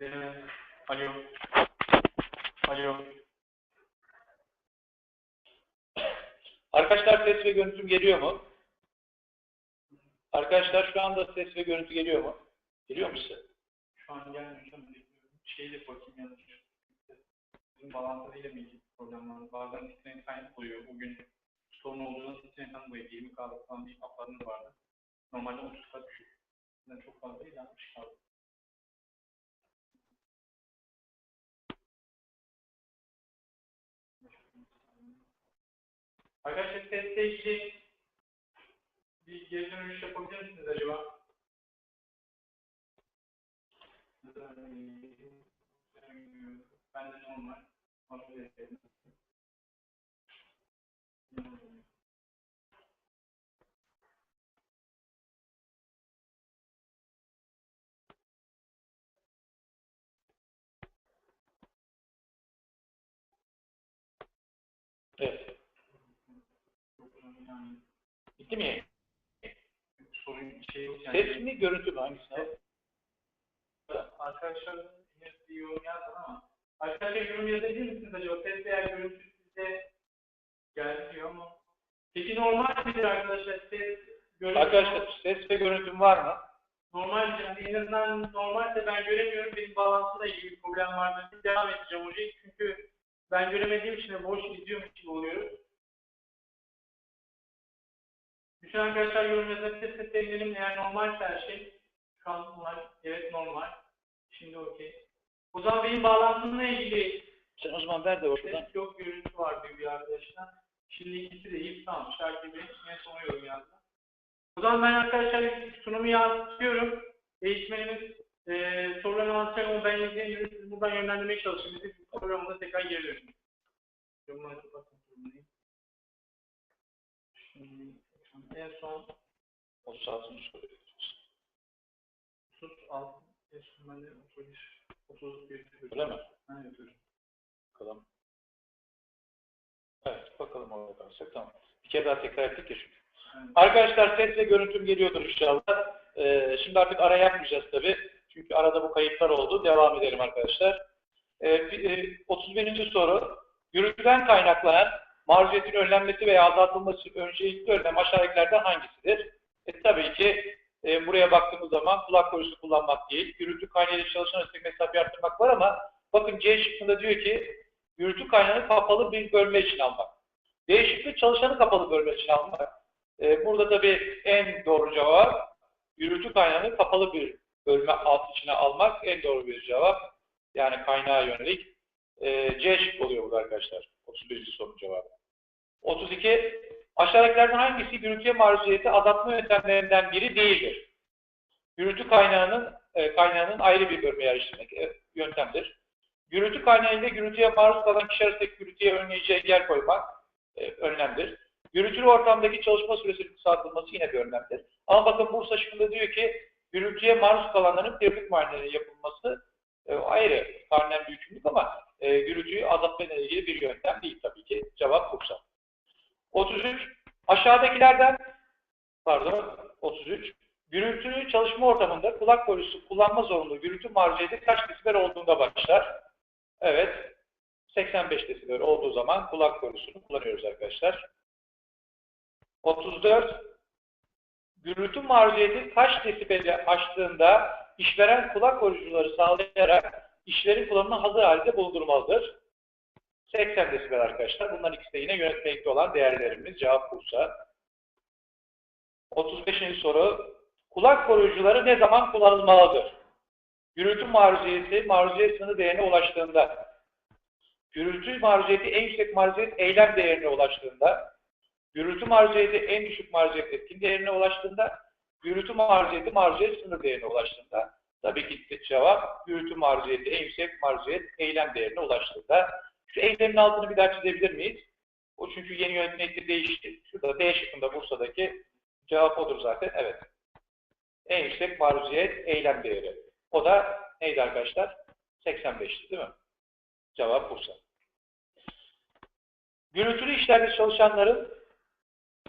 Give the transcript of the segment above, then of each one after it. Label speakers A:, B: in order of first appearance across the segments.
A: Deneme. Alo. Alo.
B: Arkadaşlar ses ve görüntüm geliyor mu? Arkadaşlar şu anda ses ve görüntü geliyor mu? Geliyor mu size?
A: Şu an gelmiyor de bakayım yanlış. Bizim bağlantıyla mı ilgili problem var? Bazen internet kaynak oluyor. Bugün sorun olduğunda internetten dolayı 20 kağıt falan bir apartmanı vardı. Normalde 30 kat düşük. Yani çok fazla 60 kaldı. Arkadaşlar testte ilgili bir geri dönüş yapabilir misiniz acaba? Ben de normal. Kontrol edelim.
B: Bitti mi?
A: sorun şey yok yani.
B: Ses mi görüntü mü? Hangisine?
A: Arkadaşlar henüz bir yorum yazmadı ama arkadaşlar yorum yazabilir misiniz acaba? Ses veya görüntü size geldi diyor ama Peki normal midir arkadaşlar? Ses, görüntü
B: Arkadaşlar ses ve görüntüm var mı?
A: normal yani en azından normalse ben göremiyorum. Benim bağlantıyla ilgili bir problem var. Devam edeceğim hocam. Çünkü ben göremediğim için boş izliyormuş gibi oluyoruz. Bütün arkadaşlar yorum yazabilirse sevinirim. Eğer normalse her şey. Şu an normal. Evet normal. Şimdi okey. O zaman benim bağlantımla ilgili
B: Sen o zaman ver de oradan.
A: ses yok görüntü var bir arkadaşlar. Şimdi ikisi de iyi. Tamam. Şarkı bir en son yorum yazdı. O zaman ben arkadaşlar sunumu yansıtıyorum. Eğitmenimiz e, sorularını anlatacak ama ben izleyeyim. Siz buradan yönlendirmeye çalışın. Biz bu programda tekrar geri dönün. Yorumları kapatın. Şimdi en son
B: 36. soru.
A: 36 en son ben de 31 31
B: Öyle mi?
A: Evet hocam.
B: Bakalım. Evet bakalım orada kalırsak tamam. Bir kere daha tekrar ettik ya çünkü.
A: Evet.
B: Arkadaşlar ses ve görüntüm geliyordur inşallah. Ee, şimdi artık ara yapmayacağız tabi. Çünkü arada bu kayıplar oldu. Devam edelim arkadaşlar. Ee, bir- e, 31. soru. Gürültüden kaynaklanan maruziyetin önlenmesi veya azaltılması için öncelikli önlem aşağıdakilerden hangisidir? E, tabii ki e, buraya baktığımız zaman kulak koruyucu kullanmak değil. Gürültü kaynağıyla çalışan arasındaki mesafe arttırmak var ama bakın C şıkkında diyor ki gürültü kaynağını kapalı bir bölme için almak. D şıkkı çalışanı kapalı bölme için almak. E, burada tabii en doğru cevap gürültü kaynağını kapalı bir bölme alt içine almak en doğru bir cevap. Yani kaynağa yönelik. E, C şıkkı oluyor burada arkadaşlar. 31. sorunun cevabı. 32. Aşağıdakilerden hangisi gürültüye maruziyeti azaltma yöntemlerinden biri değildir? Gürültü kaynağının e, kaynağının ayrı bir bölmeye ayrıştırmak e, yöntemdir. Gürültü kaynağıyla gürültüye maruz kalan kişi arasındaki gürültüye önleyici engel koymak e, önlemdir. Gürültülü ortamdaki çalışma süresinin kısaltılması yine bir önlemdir. Ama bakın Bursa şıkkında diyor ki gürültüye maruz kalanların periyodik muayeneleri yapılması e, ayrı karnen bir yükümlülük ama e, gürültüyü azaltmayla ilgili bir yöntem değil tabii ki. Cevap Bursa. 33. Aşağıdakilerden pardon 33. Gürültülü çalışma ortamında kulak koruyucusu kullanma zorunlu gürültü maruziyeti kaç desibel olduğunda başlar? Evet. 85 desibel olduğu zaman kulak koruyucusunu kullanıyoruz arkadaşlar. 34. Gürültü maruziyeti kaç desibeli aştığında işveren kulak koruyucuları sağlayarak işlerin kullanımına hazır halde bulundurmalıdır. 80 desibel arkadaşlar. Bunların ikisi de yine yönetmelikte olan değerlerimiz. Cevap Bursa. 35. soru. Kulak koruyucuları ne zaman kullanılmalıdır? Gürültü maruziyeti maruziyet sınırı değerine ulaştığında, gürültü maruziyeti en yüksek maruziyet eylem değerine ulaştığında, gürültü maruziyeti en düşük maruziyet etkin değerine ulaştığında, gürültü maruziyeti maruziyet sınır değerine ulaştığında, tabii ki cevap gürültü maruziyeti en yüksek maruziyet eylem değerine ulaştığında. Şu eylemin altını bir daha çizebilir miyiz? O çünkü yeni yönetmelikte değişti. Şurada D şıkkında Bursa'daki cevap odur zaten. Evet. En yüksek maruziyet eylem değeri. O da neydi arkadaşlar? 85'ti değil mi? Cevap Bursa. Gürültülü işlerde çalışanların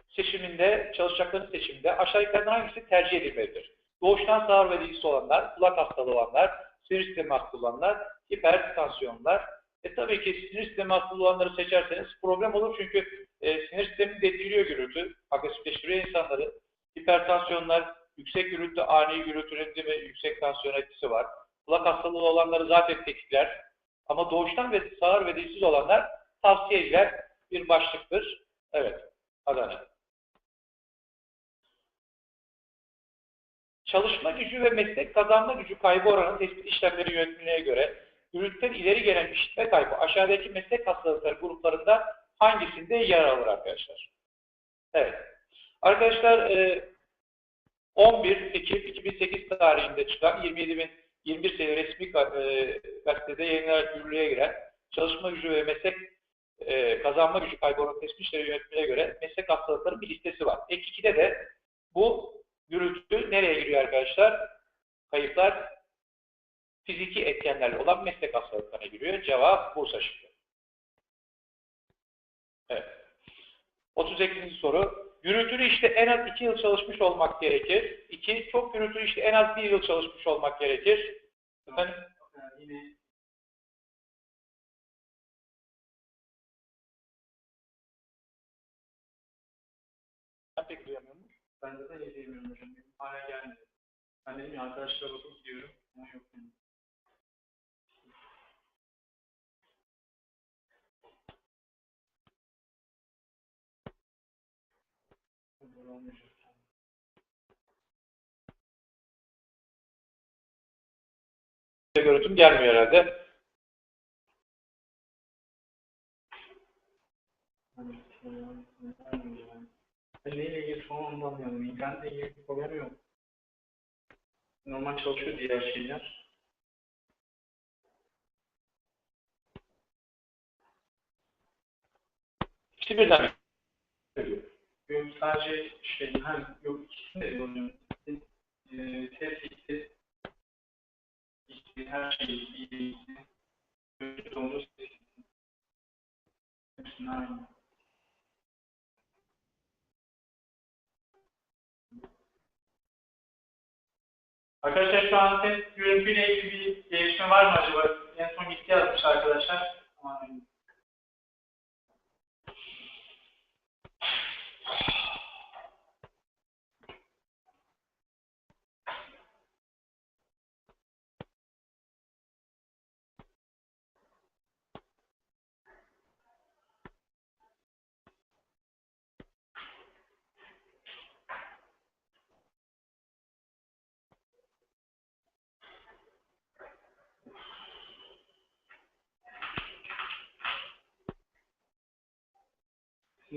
B: seçiminde, çalışacakların seçiminde aşağıdakilerden hangisi tercih edilmelidir? Doğuştan sağır ve ilgisi olanlar, kulak hastalığı olanlar, sinir sistemi hastalığı olanlar, hipertansiyonlar. E tabii ki sinir sistemi hastalığı olanları seçerseniz problem olur çünkü e, sinir sistemini de etkiliyor gürültü, agresifleştiriyor insanları. Hipertansiyonlar, yüksek gürültü, ani gürültünün mi, yüksek tansiyon etkisi var. Kulak hastalığı olanları zaten tetikler. Ama doğuştan ve sağır ve dilsiz olanlar tavsiye edilen bir başlıktır. Evet, Adana. Çalışma gücü ve meslek kazanma gücü kaybı oranı tespit işlemleri yönetmeliğine göre gürültüden ileri gelen işitme kaybı aşağıdaki meslek hastalıkları gruplarında hangisinde yer alır arkadaşlar? Evet. Arkadaşlar e, 11 Ekim 2008 tarihinde çıkan 27.021 sayılı resmi e, gazetede yayınlanarak yürürlüğe giren çalışma gücü ve meslek e, kazanma gücü kaybı oranı tespit işlemleri yönetmeliğine göre meslek hastalıklarının bir listesi var. Ek 2'de de bu gürültü nereye giriyor arkadaşlar? Kayıplar fiziki etkenlerle olan meslek hastalıklarına giriyor. Cevap Bursa şıkkı. Evet. 38. soru. Gürültülü işte en az 2 yıl çalışmış olmak gerekir. 2. Çok gürültülü işte en az 1 yıl çalışmış olmak gerekir. Efendim?
A: Yani
B: Ben pek duyamıyorum.
A: ben de izleyemiyorum hocam. Hala gelmedi. Ben dedim ya arkadaşlara bakıp gidiyorum. Ama yok benim. Olmayacak.
B: Görüntüm gelmiyor herhalde.
A: Neyle ilgili onu anlayalım. İnternetle ilgili bir problem yok. Normal çalışıyor diğer şeyler.
B: İkisi birden.
A: Yok sadece şey, hem yok ikisini de oluyor. Eee test gitti. İşte her şey iyi değildi. Böyle gitti. Hepsini aynı. Arkadaşlar şu an ses görüntüyle ilgili bir gelişme var mı acaba? En son gitti yazmış arkadaşlar.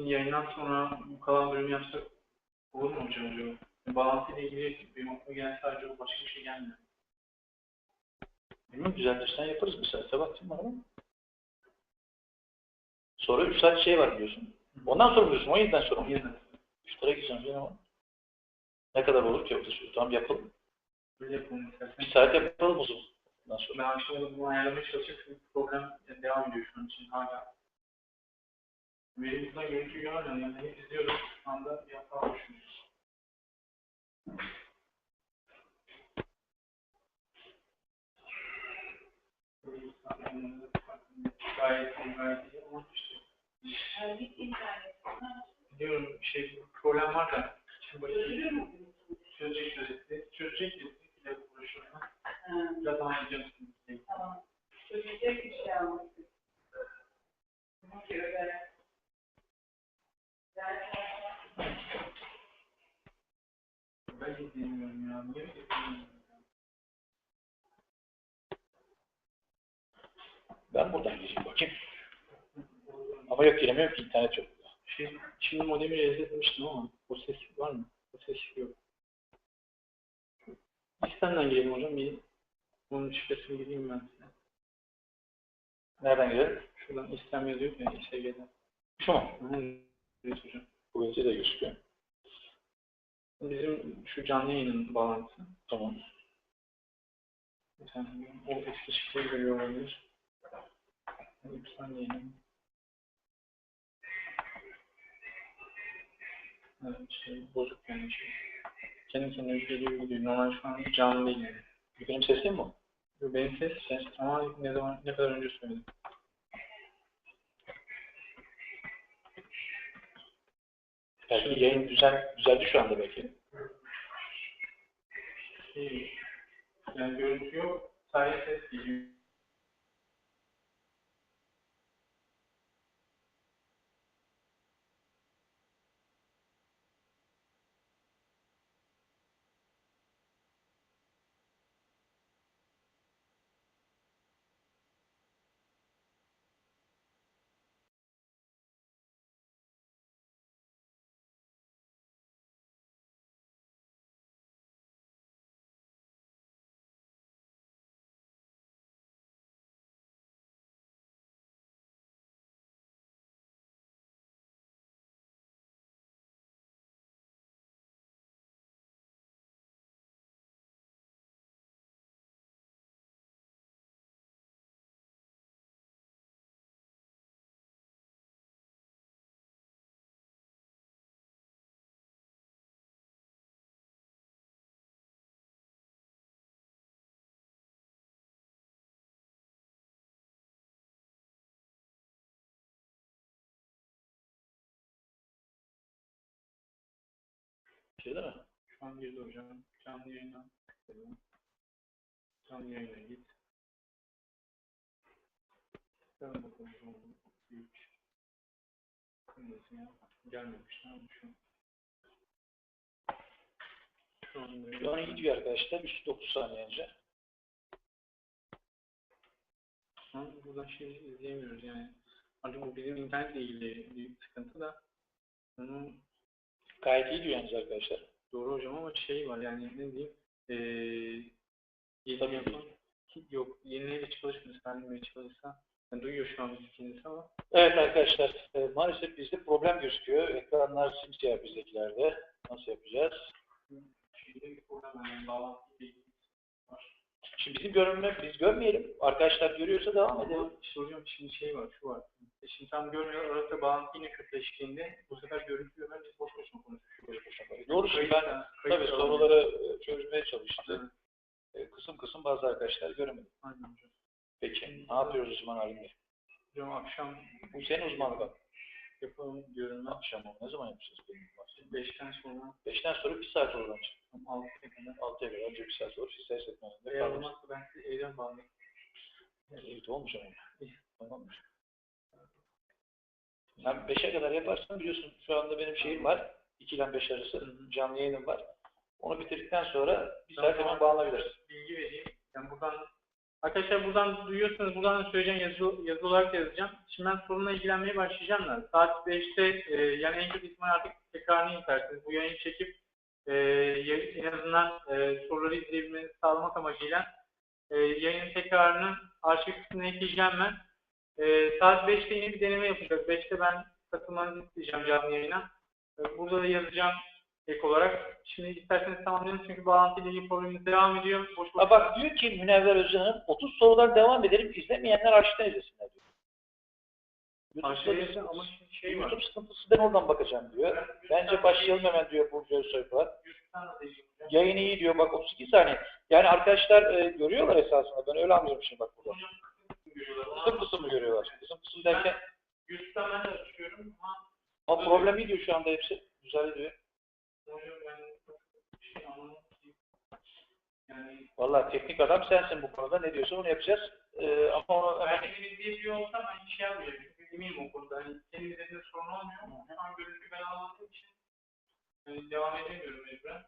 A: Sizin yayından sonra bu kalan bölümü yapsak olur mu hocam acaba? Bağlantı ile ilgili benim aklıma gelen sadece o başka bir şey gelmiyor.
B: Bilmiyorum düzenlersen yaparız mesela. Sebahattin var ama. Sonra 3 saat şey var biliyorsun. Ondan sonra mı diyorsun? 17'den sonra mı?
A: Yeniden.
B: 3 tara gideceğim canım ama. Ne kadar olur ki yoksa şu tamam yapalım.
A: Böyle yapalım istersen.
B: Bir saat yapalım o zaman. Ondan sonra.
A: Ben akşam bunu ayarlamaya çalışıyorum çünkü problem devam ediyor şu an için hala. Görüntü görmüyorum. Yani hep izliyoruz. Şu anda bir hata oluşmuş. Gayet iyi, gayet iyi ama işte Biliyorum şey problem var da şimdi bakayım. Çözecek çözecek. Çözecek kesinlikle uğraşıyorum. Biraz anlayacağım.
C: Tamam. Çözecek bir şey almışsın. Buna göre.
A: Ben de bilmiyorum ya. Niye?
B: Ben buradan gireyim bakayım. Ama yok giremiyorum ki internet yok.
A: Şey, şimdi modemi resetlemiştim ama o ses var mı? O ses yok. İstemden girelim hocam. Bir onun şifresini gireyim ben size.
B: Nereden girelim?
A: Şuradan istem yazıyor ya İSG'den.
B: Şu mu?
A: Hı, Evet hocam.
B: Bu de gözüküyor.
A: Bizim şu canlı yayının bağlantısı.
B: Tamam.
A: Mesela o eski şifreyi görüyor olabilir. Lütfen yayının. Evet, şey bozuk yani şey. Kendi kendine geliyor gidiyor. Normal şu an canlı değil yani.
B: Benim sesim mi?
A: Benim ses ama ne zaman ne kadar önce söyledim.
B: Belki yayın düzen, düzeldi şu anda belki.
A: Şey, yani görüntü yok. Sadece ses geliyor.
B: Şey değil mi?
A: Şu an girdi hocam. Canlı yayına. Canlı yayına git. Ben bakalım. Üç. Kırmızı ya. Gelmemiş. Ne olmuş şu an?
B: Gidiyor arkadaşlar. 3-9 saniye önce.
A: Şu an buradan şey izleyemiyoruz yani. Artık bu bizim internetle ilgili bir sıkıntı da. Bunu
B: Gayet iyi diyor yalnız arkadaşlar.
A: Doğru hocam ama şey var yani ne diyeyim eee yeni
B: Tabii
A: yapan ki- yok yenileyle çalışmıyor kendime çalışsa yani duyuyor şu an ikiniz ama
B: Evet arkadaşlar, e, maalesef bizde problem gözüküyor. Ekranlar simsiyah bizdekilerde. Nasıl yapacağız?
A: şeyde bir problem var.
B: Şimdi bizim görünme, biz görmeyelim. Arkadaşlar görüyorsa devam edelim.
A: İşte hocam şimdi şey var şu var. Şimdi tam görmüyor arada bağlantı yine kötüleştiğinde bu sefer görüntü ben biz boş boşuna konuşuyoruz.
B: Doğrusu
A: Kayıt-
B: ben tabii soruları e, çözmeye çalıştım. E, Kısım kısım bazı arkadaşlar göremedi.
A: Aynen hocam.
B: Peki, ne yapıyoruz o zaman Halim Bey?
A: Hocam akşam
B: Bu senin uzmanlık alanın.
A: yapalım diyorum ben.
B: Akşam o. Ne zaman yapacağız?
A: Beşten sonra
B: Beşten sonra bir saat olur
A: tam altıya kadar.
B: Altıya kadar önce bir saat olur. Fiziksel setmeninde
A: Eğer
B: kalmış.
A: olmazsa ben size evden bağlayayım.
B: De olmuş ama. Tamammış. Sen 5'e kadar yaparsan biliyorsun şu anda benim şeyim var. 2 ile 5 arası
A: Hı hı.
B: canlı yayınım var. Onu bitirdikten sonra bir saat hemen bağlanabiliriz.
A: bilgi vereyim. Yani buradan arkadaşlar buradan duyuyorsanız buradan da söyleyeceğim yazı, yazı olarak da yazacağım. Şimdi ben sorunla ilgilenmeye başlayacağım da saat 5'te e, yani en kötü ihtimal artık tekrarını izlersiniz. Bu yayını çekip e, en azından e, soruları izleyebilmenizi sağlamak amacıyla e, yayının tekrarını arşiv kısmına ekleyeceğim ben. E, saat 5'te yine bir deneme yapacağız. 5'te ben katılmanızı isteyeceğim canlı yayına. E, burada da yazacağım ek olarak. Şimdi isterseniz tamamlayalım çünkü bağlantıyla ilgili problemimiz devam ediyor. Boş boş.
B: Ha bak diyor ki Münevver Özcan'ın 30 sorudan devam edelim. İzlemeyenler açıktan izlesinler diyor.
A: Ama şey var.
B: YouTube sıkıntısı ben oradan bakacağım diyor. Bence başlayalım hemen diyor Burcu
A: da değil.
B: Yayın iyi diyor bak 32 saniye. Yani arkadaşlar e, görüyorlar esasında. Ben öyle anlıyorum şimdi bak burada. Kısım kısım görüyorlar? Kısım kısım derken
A: ben de açıyorum ama
B: problem iyi diyor şu anda hepsi. Güzel diyor.
A: hocam ben şey anlamadım. Yani
B: Vallahi teknik adam sensin bu konuda. Ne diyorsa onu yapacağız. Ee, ama onu
A: ben
B: hemen
A: kendimi izleyebiliyor olsam ben şey yapmayacağım. Çünkü eminim o konuda. Hani senin izlediğinde sorun olmuyor ama an görüntüyü ben anlattığım için yani devam edemiyorum mecburen.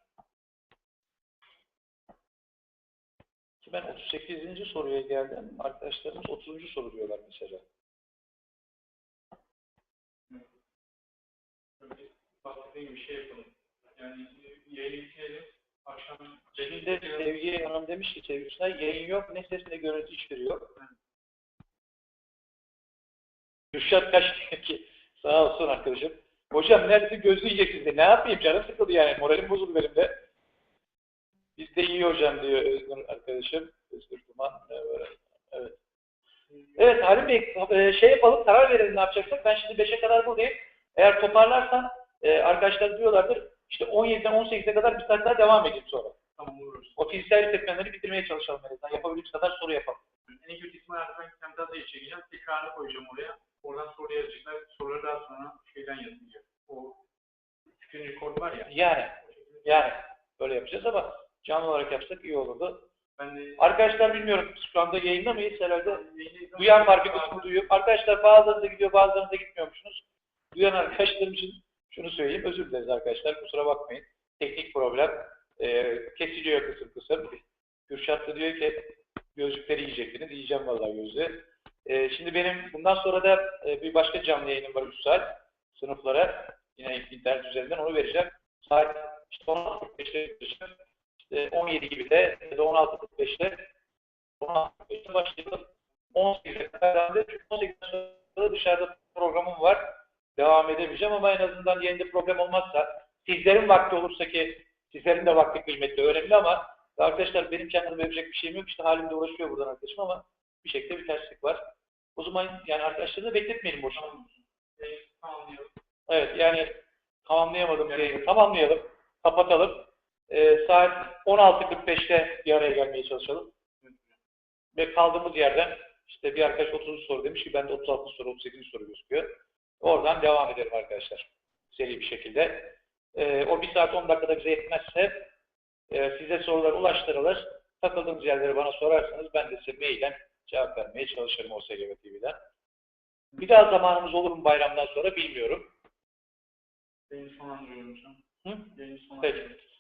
B: Ki ben 38. soruya geldim. Arkadaşlarımız 30. soru diyorlar mesela.
A: Bir şey yapalım. Yani yayını bitirelim. Akşam
B: Hanım demiş ki sevgilisine yayın yok, ne ses ne görüntü hiçbiri yok. Kürşat diyor ki sağ olsun arkadaşım. Hocam neredeyse gözü yiyecek sizde. Ne yapayım canım sıkıldı yani. Moralim bozuldu benim de. Biz de iyi hocam diyor Özgür arkadaşım. Özgür Duman. Evet. Evet, Halim Bey e, şey yapalım karar verelim ne yapacaksak. Ben şimdi 5'e kadar buradayım. Eğer toparlarsan e, arkadaşlar diyorlardır işte 17'den 18'e kadar bir saat daha devam edeyim sonra.
A: tamam oluruz.
B: O fiziksel hissetmenleri bitirmeye çalışalım en azından. Yapabildiğimiz kadar soru yapalım.
A: En kötü ihtimal ben Camtasia'yı çekeceğim. Tekrarını koyacağım oraya. Oradan soru yazacaklar. Soruları daha sonra şeyden yazılacak. O screen record var ya.
B: Yani, yani böyle yapacağız ama canlı olarak yapsak iyi olurdu.
A: De
B: Arkadaşlar bilmiyorum şu anda yayında mıyız herhalde? Duyan var bir kısmı duyuyor. Arkadaşlar bazılarınız da gidiyor bazılarınız da gitmiyormuşsunuz. Duyan arkadaşlarım için şunu söyleyeyim. Özür dileriz arkadaşlar. Kusura bakmayın. Teknik problem. Ee, kesiliyor kısım kısım. Gürşat da diyor ki gözlükleri yiyecektiniz. Yiyeceğim vallahi gözlüğü. Ee, şimdi benim bundan sonra da e, bir başka canlı yayınım var 3 saat. Sınıflara yine internet üzerinden onu vereceğim. Saat işte 16.45'te vereceğim. İşte 17 gibi de ya da 16.45'te 16.45'te başlayalım. 18'e kadar da çünkü 18'den sonra dışarıda programım var. Devam edemeyeceğim ama en azından yayında problem olmazsa sizlerin vakti olursa ki sizlerin de vakti kıymetli önemli ama arkadaşlar benim kendime verecek bir şeyim yok. İşte halimde uğraşıyor buradan arkadaşım ama bir şekilde bir terslik var. O zaman yani arkadaşları da bekletmeyelim boşuna. Evet yani tamamlayamadım yayını. Tamamlayalım. Kapatalım. Ee, saat 16.45'te bir araya gelmeye çalışalım. Ve kaldığımız yerden işte bir arkadaş 30. soru demiş ki ben de 36. soru 38. soru gözüküyor. Oradan devam edelim arkadaşlar. Seri bir şekilde. Ee, o bir saat 10 dakikada bize yetmezse e, size sorular ulaştırılır. Takıldığınız yerleri bana sorarsanız ben de size mailen cevap vermeye çalışırım OSGB TV'den. Bir daha zamanımız olur mu bayramdan sonra bilmiyorum.
A: Sonlandırıyorum şu an.
B: Hı?
A: Yayını sonlandırıyorum.
B: Peki.